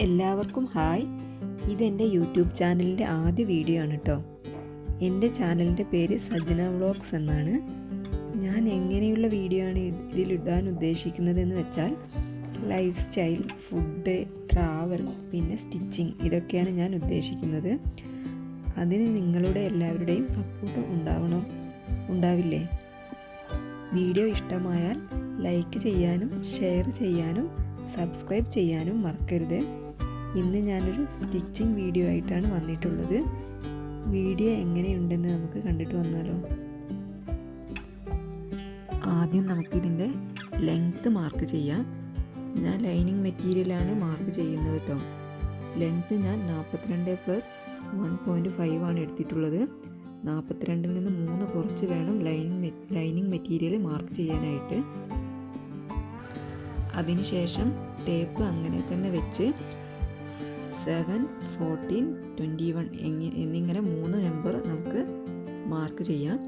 എല്ലാവർക്കും ഹായ്. ഇതെന്റെ യൂട്യൂബ് ചാനലിന്റെ ആദ്യ വീഡിയോ ആണ് കേട്ടോ എന്റെ ചാനലിന്റെ പേര് സജന വ്ളോഗ്സ് എന്നാണ്. ഞാൻ എങ്ങനെയുള്ള വീഡിയോ ആണ് ഇതിലിടാൻ ഉദ്ദേശിക്കുന്നതെന്ന് വെച്ചാൽ ലൈഫ് സ്റ്റൈൽ ഫുഡ് ട്രാവൽ പിന്നെ സ്റ്റിച്ചിങ് ഇതൊക്കെയാണ് ഞാൻ ഉദ്ദേശിക്കുന്നത്. അതിന് നിങ്ങളുടെ എല്ലാവരുടെയും സപ്പോർട്ട് ഉണ്ടാവണം? ഉണ്ടാവില്ലേ? വീഡിയോ ഇഷ്ടമായാൽ ലൈക്ക് ചെയ്യാനും ഷെയർ ചെയ്യാനും സബ്സ്ക്രൈബ് ചെയ്യാനും മറക്കരുത്. ഇന്ന് ഞാനൊരു സ്റ്റിച്ചിങ് വീഡിയോ ആയിട്ടാണ് വന്നിട്ടുള്ളത്. വീഡിയോ എങ്ങനെയുണ്ടെന്ന് നമുക്ക് കണ്ടിട്ട് വന്നാലോ. ആദ്യം നമുക്കിതിന്റെ ലെങ്ത്ത് മാർക്ക് ചെയ്യാം. ഞാൻ ലൈനിങ് മെറ്റീരിയലാണ് മാർക്ക് ചെയ്യുന്നത് കേട്ടോ ലെങ്ത്ത് ഞാൻ നാൽപ്പത്തിരണ്ട് പ്ലസ് വൺ പോയിന്റ് ഫൈവ് ആണ് എടുത്തിട്ടുള്ളത്. നാൽപ്പത്തിരണ്ടിൽ നിന്ന് മൂന്ന് കുറച്ച് വേണം ലൈനിങ് ലൈനിങ് മെറ്റീരിയൽ മാർക്ക് ചെയ്യാനായിട്ട്. അതിനുശേഷം ടേപ്പ് അങ്ങനെ തന്നെ വെച്ച് സെവൻ ഫോർട്ടീൻ ട്വന്റി വൺ എന്നിങ്ങനെ മൂന്ന് നമ്പർ നമുക്ക് മാർക്ക് ചെയ്യാം.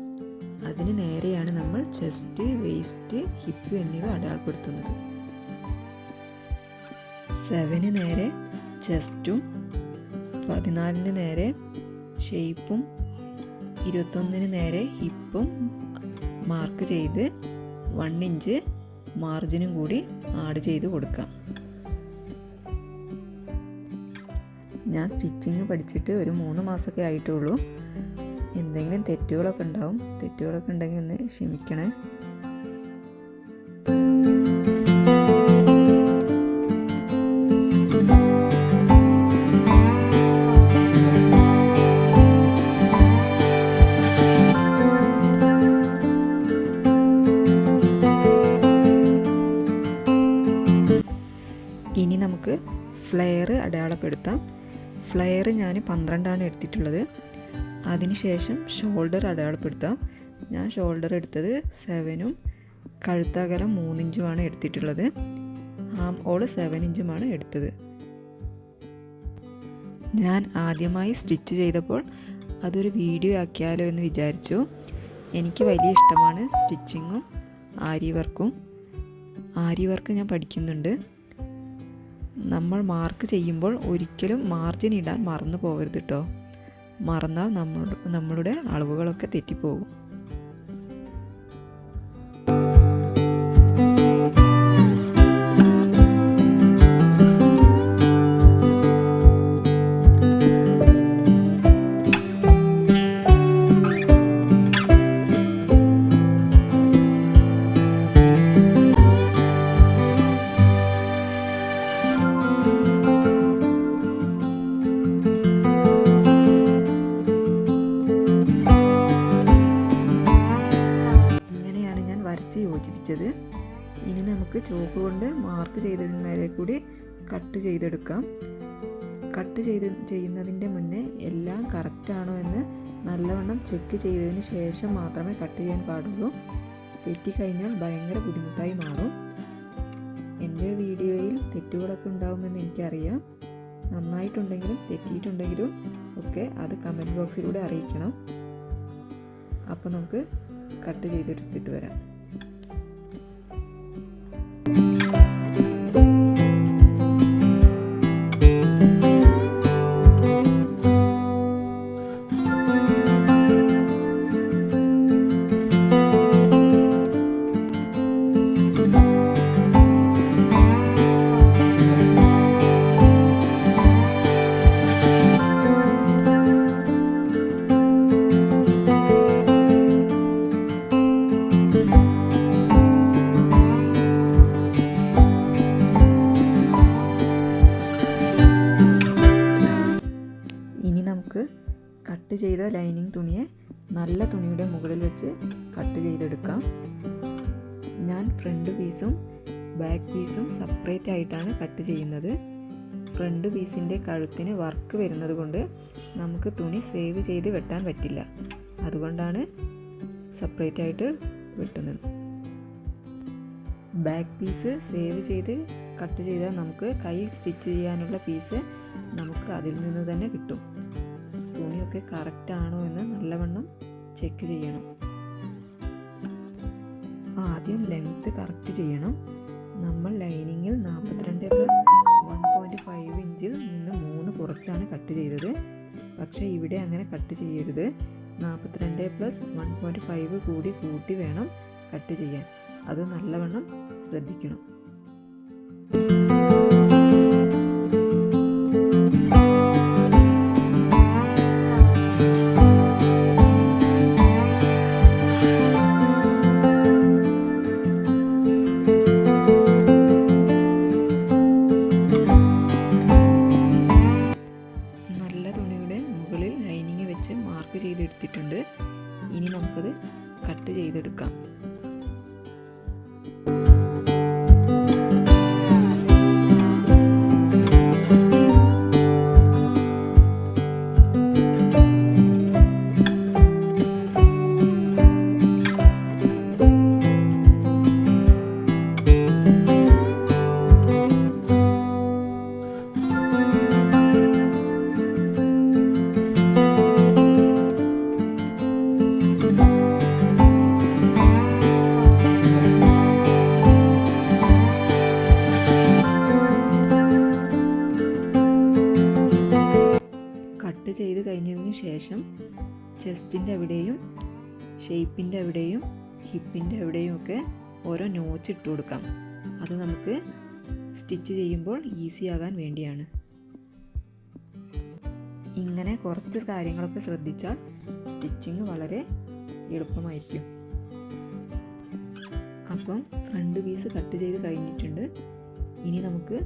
അതിന് നേരെയാണ് നമ്മൾ ചെസ്റ്റ് വേസ്റ്റ് ഹിപ്പ് എന്നിവ അടയാളപ്പെടുത്തുന്നത്. സെവന് നേരെ ചെസ്റ്റും പതിനാലിന് നേരെ ഷെയ്പ്പും ഇരുപത്തൊന്നിന് നേരെ ഹിപ്പും മാർക്ക് ചെയ്ത് വൺ ഇഞ്ച് മാർജിനും കൂടി ആഡ് ചെയ്ത് കൊടുക്കാം. ഞാൻ സ്റ്റിച്ചിങ് പഠിച്ചിട്ട് ഒരു മൂന്ന് മാസമൊക്കെ ആയിട്ടുള്ളൂ. എന്തെങ്കിലും തെറ്റുകളൊക്കെ ഉണ്ടാവും. തെറ്റുകളൊക്കെ ഉണ്ടെങ്കിൽ ഒന്ന് ക്ഷമിക്കണേ. ഫ്ലെയർ ഞാൻ പന്ത്രണ്ടാണ് എടുത്തിട്ടുള്ളത്. അതിനുശേഷം ഷോൾഡർ അടയാളപ്പെടുത്താം. ഞാൻ ഷോൾഡർ എടുത്തത് സെവനും കഴുത്തകലം മൂന്നിഞ്ചുമാണ് എടുത്തിട്ടുള്ളത്. ആം ഓൾ സെവൻ ഇഞ്ചുമാണ് എടുത്തത്. ഞാൻ ആദ്യമായി സ്റ്റിച്ച് ചെയ്തപ്പോൾ അതൊരു വീഡിയോ ആക്കിയാലോ എന്ന് വിചാരിച്ചു. എനിക്ക് വലിയ ഇഷ്ടമാണ് സ്റ്റിച്ചിങ്ങും ആരി വർക്കും ആരി വർക്ക് ഞാൻ പഠിക്കുന്നുണ്ട്. നമ്മൾ മാർക്ക് ചെയ്യുമ്പോൾ ഒരിക്കലും മാർജിൻ ഇടാൻ മറന്നു പോകരുത് കേട്ടോ മറന്നാൽ നമ്മൾ നമ്മളുടെ അളവുകളൊക്കെ തെറ്റിപ്പോകും. കറക്റ്റാണോ എന്ന് നല്ലവണ്ണം ചെക്ക് ചെയ്തതിന് ശേഷം മാത്രമേ കട്ട് ചെയ്യാൻ പാടുള്ളൂ. തെറ്റിക്കഴിഞ്ഞാൽ ഭയങ്കര ബുദ്ധിമുട്ടായി മാറും. എന്റെ വീഡിയോയിൽ തെറ്റുകളൊക്കെ ഉണ്ടാകുമെന്ന് എനിക്കറിയാം. നന്നായിട്ടുണ്ടെങ്കിലും തെറ്റിയിട്ടുണ്ടെങ്കിലും ഒക്കെ അത് കമന്റ് ബോക്സിലൂടെ അറിയിക്കണം. അപ്പോൾ നമുക്ക് കട്ട് ചെയ്തെടുത്തിട്ട് വരാം. ഞാൻ ഫ്രണ്ട് പീസും ബാക്ക് പീസും സെപ്പറേറ്റ് ആയിട്ടാണ് കട്ട് ചെയ്യുന്നത്. ഫ്രണ്ട് പീസിന്റെ കഴുത്തിന് വർക്ക് വരുന്നത് കൊണ്ട് നമുക്ക് തുണി സേവ് ചെയ്ത് വെട്ടാൻ പറ്റില്ല. അതുകൊണ്ടാണ് സെപ്പറേറ്റ് ആയിട്ട് വെട്ടുന്നത്. ബാക്ക് പീസ് സേവ് ചെയ്ത് കട്ട് ചെയ്താൽ നമുക്ക് കൈ സ്റ്റിച്ച് ചെയ്യാനുള്ള പീസ് നമുക്ക് അതിൽ നിന്ന് തന്നെ കിട്ടും. തുണിയൊക്കെ കറക്റ്റ് ആണോ എന്ന് നല്ലവണ്ണം ചെക്ക് ചെയ്യണം. ആദ്യം ലെങ്ത്ത് കറക്റ്റ് ചെയ്യണം. നമ്മൾ ലൈനിങ്ങിൽ നാൽപ്പത്തിരണ്ട് പ്ലസ് വൺ പോയിന്റ് ഫൈവ് ഇഞ്ചിൽ നിന്ന് മൂന്ന് കുറച്ചാണ് കട്ട് ചെയ്തത്. പക്ഷേ ഇവിടെ അങ്ങനെ കട്ട് ചെയ്യരുത്. നാൽപ്പത്തിരണ്ട് പ്ലസ് വൺ പോയിന്റ് ഫൈവ് കൂടി കൂട്ടി വേണം കട്ട് ചെയ്യാൻ. അത് നല്ലവണ്ണം ശ്രദ്ധിക്കണം. ചെയ്തെടുത്തിട്ടുണ്ട് ഇനി നമുക്കത് കട്ട് ചെയ്തെടുക്കാം. കട്ട് ചെയ്ത് കഴിഞ്ഞതിന് ശേഷം ചെസ്റ്റിന്റെ അവിടെയും ഷേപ്പിന്റെ അവിടെയും ഹിപ്പിന്റെ അവിടെയും ഒക്കെ ഓരോ നോച്ച് ഇട്ട് കൊടുക്കാം. അത് നമുക്ക് സ്റ്റിച്ച് ചെയ്യുമ്പോൾ ഈസി ആകാൻ വേണ്ടിയാണ്. ഇങ്ങനെ കുറച്ച് കാര്യങ്ങളൊക്കെ ശ്രദ്ധിച്ചാൽ സ്റ്റിച്ചിങ് വളരെ എളുപ്പമായിരിക്കും. അപ്പം ഫ്രണ്ട് പീസ് കട്ട് ചെയ്ത് കഴിഞ്ഞിട്ടുണ്ട്. ഇനി നമുക്ക്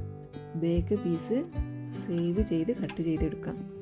ബാക്ക് പീസ് സേവ് ചെയ്ത് കട്ട് ചെയ്തെടുക്കാം.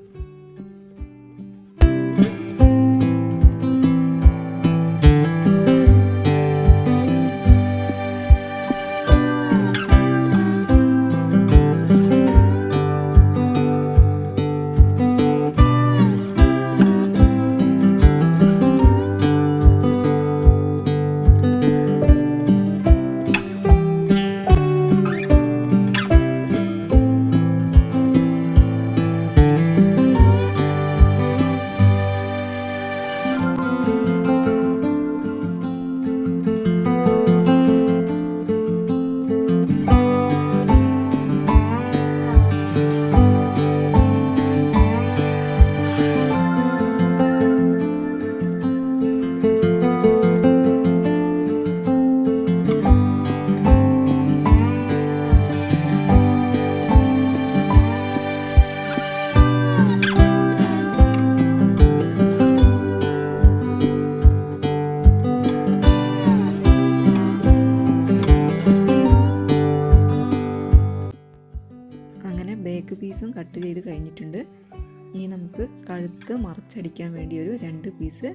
കഴുത്ത് മറച്ചടിക്കാൻ വേണ്ടി ഒരു രണ്ട് പീസ്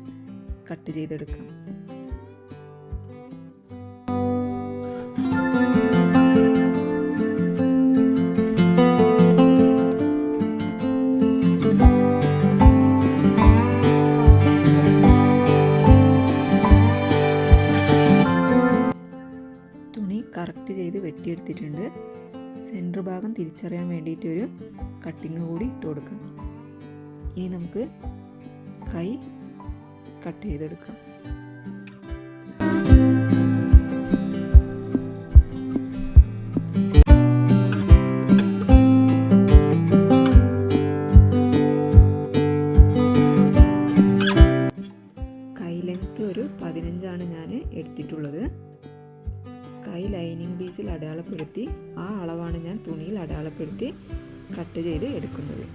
കട്ട് ചെയ്തെടുക്കാം. കറക്റ്റ് ചെയ്ത് വെട്ടിയെടുത്തിട്ടുണ്ട്. സെന്റർ ഭാഗം തിരിച്ചറിയാൻ വേണ്ടിയിട്ട് ഒരു കട്ടിങ് കൂടി ഇട്ട് കൊടുക്കാം ഇനി നമുക്ക് കൈ കട്ട് ചെയ്തെടുക്കാം. കൈ ഒരു ഞാൻ കൈ ലൈനിങ് അടയാളപ്പെടുത്തി ആ അളവാണ് ഞാൻ തുണിയിൽ അടയാളപ്പെടുത്തി കട്ട് ചെയ്ത് എടുക്കുന്നത്.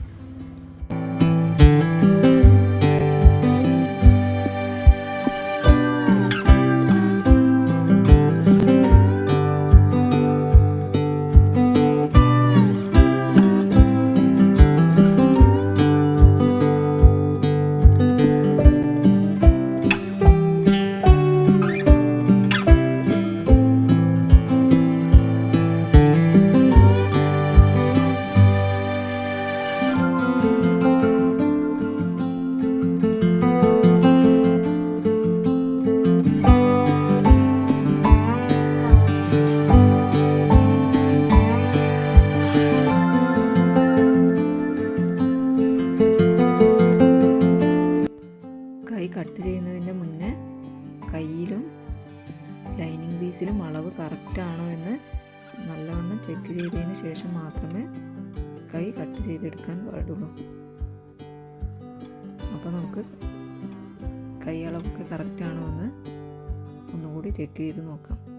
ചെക്ക് ചെയ്തതിന് ശേഷം മാത്രമേ കൈ കട്ട് ചെയ്തെടുക്കാൻ പാടുള്ളൂ. അപ്പോൾ നമുക്ക് കൈയളവൊക്കെ കറക്റ്റാണോ എന്ന് ഒന്നുകൂടി ചെക്ക് ചെയ്ത് നോക്കാം.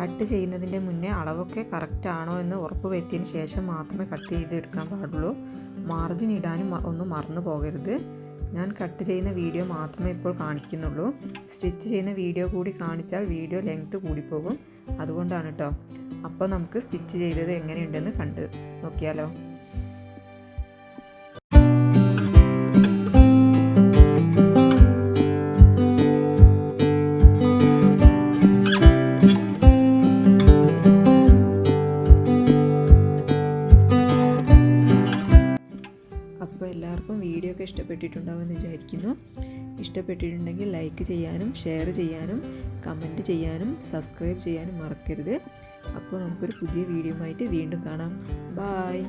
കട്ട് ചെയ്യുന്നതിന്റെ മുന്നേ അളവൊക്കെ കറക്റ്റ് ആണോ എന്ന് ഉറപ്പ് വരുത്തിയതിന് ശേഷം മാത്രമേ കട്ട് ചെയ്ത് എടുക്കാൻ പാടുള്ളൂ. മാർജിൻ ഇടാനും ഒന്നും മറന്നു പോകരുത്. ഞാൻ കട്ട് ചെയ്യുന്ന വീഡിയോ മാത്രമേ ഇപ്പോൾ കാണിക്കുന്നുള്ളൂ. സ്റ്റിച്ച് ചെയ്യുന്ന വീഡിയോ കൂടി കാണിച്ചാൽ വീഡിയോ ലെങ്ത്ത് കൂടിപ്പോകും. അതുകൊണ്ടാണ് കേട്ടോ അപ്പോൾ നമുക്ക് സ്റ്റിച്ച് ചെയ്തത് എങ്ങനെയുണ്ടെന്ന് കണ്ട് നോക്കിയാലോ. ഇഷ്ടപ്പെട്ടിട്ടുണ്ടെങ്കിൽ ലൈക്ക് ചെയ്യാനും ഷെയർ ചെയ്യാനും കമന്റ് ചെയ്യാനും സബ്സ്ക്രൈബ് ചെയ്യാനും മറക്കരുത്. അപ്പോൾ നമുക്കൊരു പുതിയ വീഡിയോ ആയിട്ട് വീണ്ടും കാണാം. ബായ്